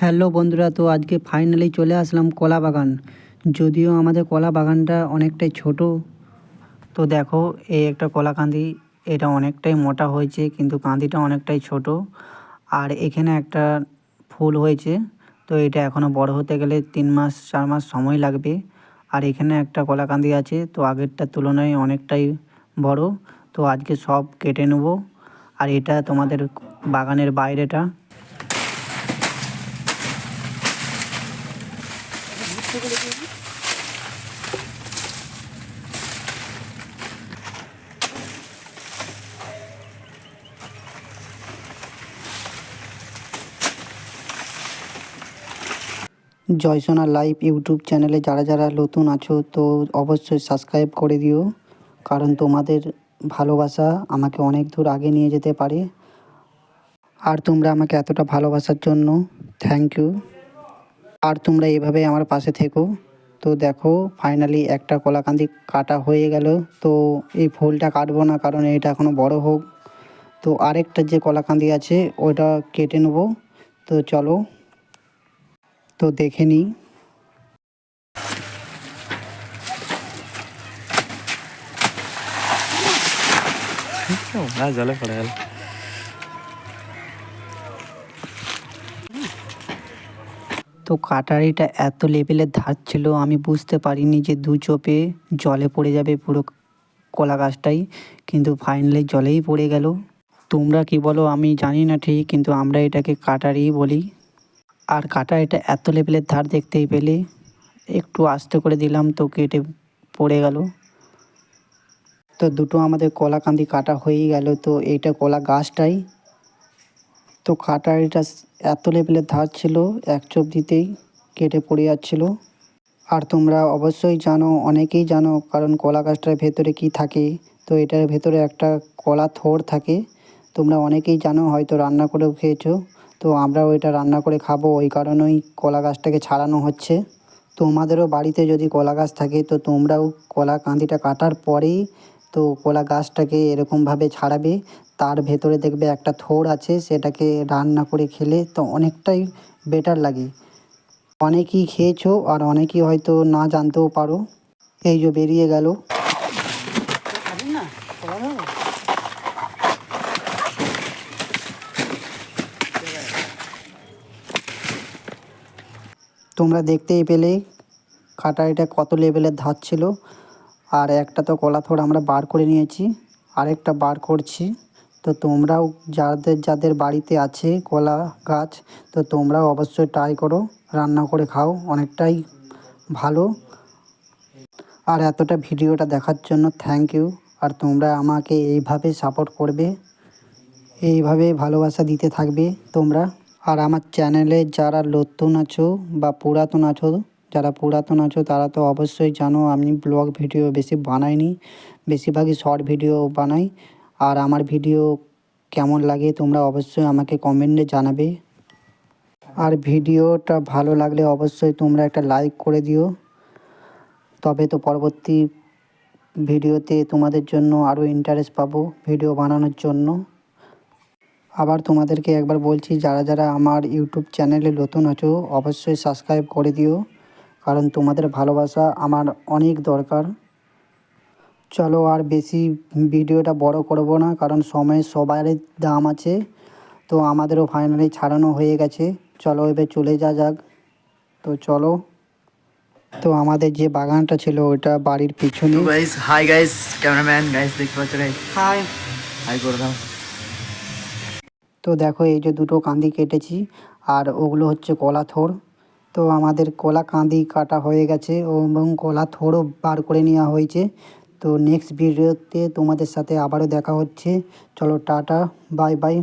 Hello বন্ধুরা, তো আজকে ফাইনালি চলে আসলাম কলা বাগান। যদিও আমাদের কলা বাগানটা অনেকটাই ছোট, তো দেখো এই একটা কলা কাঁদি এটা অনেকটাই মোটা হয়েছে, কিন্তু কাঁদিটা অনেকটাই ছোট। আর এখানে একটা ফুল হয়েছে, তো এটা এখনও বড় হতে গেলে তিন মাস, চার মাস সময় লাগবে। আর এখানে একটা কলা কাঁদি আছে, তো আগেরটার তুলনায় অনেকটাই বড়। তো আজকে সব কেটে নেব। আর এটা তোমাদের বাগানের বাইরেটা জয়সোনা লাইভ ইউটিউব চ্যানেলে যারা যারা নতুন আছো, তো অবশ্যই সাবস্ক্রাইব করে দিও। কারণ তোমাদের ভালোবাসা আমাকে অনেক দূর আগে নিয়ে যেতে পারে। আর তোমরা আমাকে এতটা ভালোবাসার জন্য থ্যাংক ইউ আর তোমরা এভাবে আমার পাশে থেকো। তো দেখো ফাইনালি একটা কলাকান্দি কাটা হয়ে গেল। তো এই ফুলটা কাটবো না, কারণ এটা এখনও বড় হোক। তো আরেকটা যে কলাকান্দি আছে, ওটা কেটে নেব। তো চলো, তো দেখে নিই। জলে পড়ে গেল তো কাটারিটা এত লেভেলের ধার ছিল, আমি বুঝতে পারিনি যে দু চোপে জলে পড়ে যাবে পুরো কলা গাছটাই, কিন্তু ফাইনালি জলেই পড়ে গেল। তোমরা কি বলো, আমি জানি না ঠিক, কিন্তু আমরা এটাকে কাটারি বলি। আর কাটা এটা এত লেভেলের ধার দেখতেই পেলে, একটু আস্তে করে দিলাম তো কেটে পড়ে গেল। তো দুটো আমাদের কলা কান্দি কাটা হয়েই গেল, তো এইটা কলা গাছটাই। তো কাটারিটা এত লেভেলের ধার ছিল, এক চোপ দিতেই কেটে পড়ে যাচ্ছিল। আর তোমরা অবশ্যই জানো, অনেকেই জানো, কারণ কলা গাছটার ভেতরে কি থাকে। তো এটার ভেতরে একটা কলা থোড় থাকে। তোমরা অনেকেই জানো, হয়তো রান্না করেও খেয়েছো। তো আমরাও এটা রান্না করে খাব, ওই কারণেই কলা গাছটাকে ছাড়ানো হচ্ছে। তোমাদেরও বাড়িতে যদি কলা গাছ থাকে, তো তোমরাও কলা কাঁদিটা কাটার পরেই তো কলা গাছটাকে এরকমভাবে ছাড়াবে। তার ভেতরে দেখবে একটা থোড় আছে, সেটাকে রান্না করে খেলে তো অনেকটাই বেটার লাগে। অনেকেই খেয়েছো আর অনেকেই হয়তো না জানতেও পারো। এই যে বেরিয়ে গেল। তোমরা দেখতেই পেলে, কাটারিটা কত লেভেলের ধার ছিল। আর একটা তো কলা থোড় আমরা বার করে নিয়েছি, আরেকটা বার করছি। তো তোমরাও যাদের যাদের বাড়িতে আছে কলা গাছ, তো তোমরাও অবশ্যই ট্রাই করো, রান্না করে খাও, অনেকটাই ভালো। আর এতটা ভিডিওটা দেখার জন্য থ্যাংক ইউ আর তোমরা আমাকে এইভাবে সাপোর্ট করবে, এইভাবে ভালোবাসা দিতে থাকবে তোমরা। আর আমার চ্যানেলে যারা নতুন আছো বা পুরাতন আছো যারা পুরাতন আছো তারা তো অবশ্যই জানো আমি ব্লগ ভিডিও বেশি বানাইনি। বেশিরভাগই শর্ট ভিডিও বানাই। আর আমার ভিডিও কেমন লাগে তোমরা অবশ্যই আমাকে কমেন্টে জানাবে। আর ভিডিওটা ভালো লাগলে অবশ্যই তোমরা একটা লাইক করে দিও। তবে তো পরবর্তী ভিডিওতে তোমাদের জন্য আরও ইন্টারেস্ট পাবো ভিডিও বানানোর জন্য। আবার তোমাদেরকে একবার বলছি, যারা যারা আমার ইউটিউব চ্যানেলে নতুন আছো, অবশ্যই সাবস্ক্রাইব করে দিও। কারণ তোমাদের ভালোবাসা আমার অনেক দরকার। চলো আর বেশি ভিডিওটা বড় করব না কারণ সময়ের সবারই দাম আছে। তো আমাদেরও ফাইনালি ছাড়ানো হয়ে গেছে। চলো এবার চলে যা যাক। তো চলো। তো আমাদের যে বাগানটা ছিল ওটা বাড়ির পিছনে। তো guys hi guys cameraman guys দেখতে পাচ্ছ গাইস হাই হাই করে দাও। তো দেখো এই যে দুটো কান্দি কেটেছি আর ওগুলো হচ্ছে কলা থোড় তো আমাদের কলা কাঁদি কাটা হয়ে গেছে এবং কলা থোড়ও বার করে নেওয়া হয়েছে। তো নেক্সট ভিডিওতে তোমাদের সাথে আবারও দেখা হচ্ছে। চলো টাটা বাই বাই